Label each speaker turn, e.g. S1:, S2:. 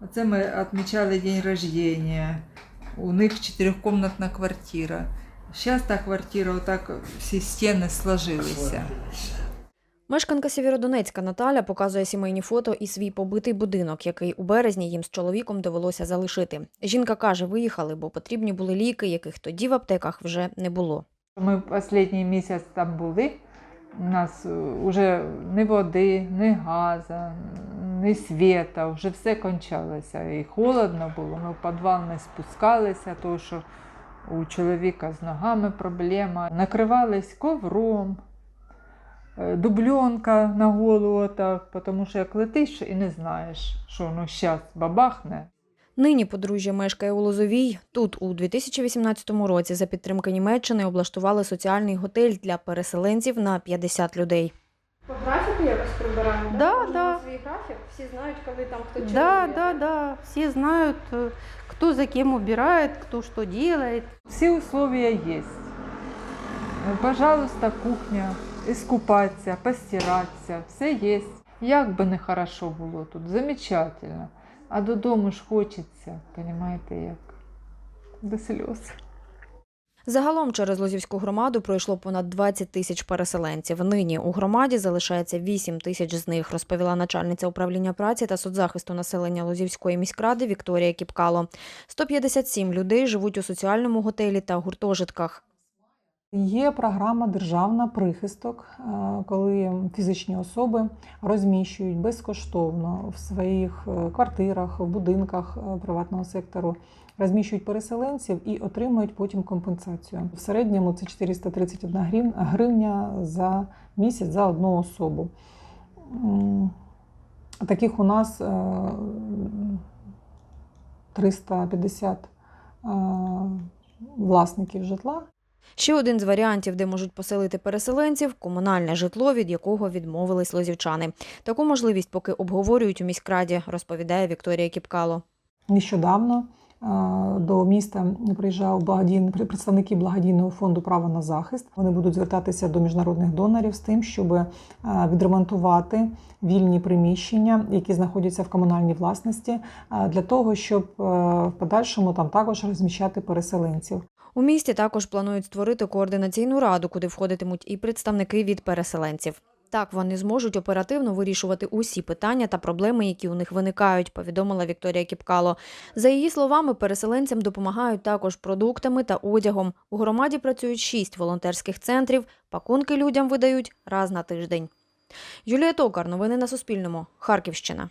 S1: Оце ми відмічали день рождения. У них чотирьохкомнатна квартира. Зараз та квартира, отак всі стіни сложилися.
S2: Мешканка Сєвєродонецька Наталя показує сімейні фото і свій побитий будинок, який у березні їм з чоловіком довелося залишити. Жінка каже, виїхали, бо потрібні були ліки, яких тоді в аптеках вже не було.
S1: Ми останній місяць там були. У нас вже ні води, ні газу, ні світа, вже все кончалося. І холодно було. Ми в підвал не спускалися, тому що у чоловіка з ногами проблема. Накривались ковром, е, дубльонка на голову, так, тому що як летиш і не знаєш, що ну зараз бабахне.
S2: Нині подружжя мешкає у Лозовій. Тут у 2018 році за підтримки Німеччини облаштували соціальний готель для переселенців на 50 людей.
S3: По графіку якось прибираємо?
S4: Да, да.
S3: Свій графік, всі знають, коли там хто чого
S4: Да, да, да. Все знают, э, кто за кем убирает, кто что делает.
S1: Всі условия є. Пожалуйста, кухня, искупатися, постиратися, все є. Як би не хорошо було тут, замечательно. А додому ж хочеться, розумієте, як до сльоз.
S2: Загалом через Лозівську громаду пройшло понад 20 тисяч переселенців. Нині у громаді залишається 8 тисяч з них, розповіла начальниця управління праці та соцзахисту населення Лозівської міськради Вікторія Кіпкало. 157 людей живуть у соціальному готелі та гуртожитках.
S5: Є програма державна прихисток, е, коли фізичні особи розміщують безкоштовно в своїх е, квартирах, в будинках е, приватного сектору, розміщують переселенців і отримують потім компенсацію. В середньому це 431 гривня за місяць за одну особу. Таких у нас е, 350 е, власників житла.
S2: Ще один з варіантів, де можуть поселити переселенців комунальне житло, від якого відмовились лозівчани. Таку можливість поки обговорюють у міськраді, розповідає Вікторія Кіпкало.
S5: Нещодавно е, до міста приїжджав благодійний представники благодійного фонду право на захист. Вони будуть звертатися до міжнародних донорів з тим, щоб е, відремонтувати вільні приміщення, які знаходяться в комунальній власності, е, для того, щоб в подальшому там також розміщати переселенців.
S2: У місті також планують створити координаційну раду, куди входитимуть і представники від переселенців. Так вони зможуть оперативно вирішувати усі питання та проблеми, які у них виникають, повідомила Вікторія Кіпкало. За її словами, переселенцям допомагають також продуктами та одягом. У громаді працюють шість волонтерських центрів. Пакунки людям видають раз на тиждень. Юлія Токар. Новини на Суспільному. Харківщина.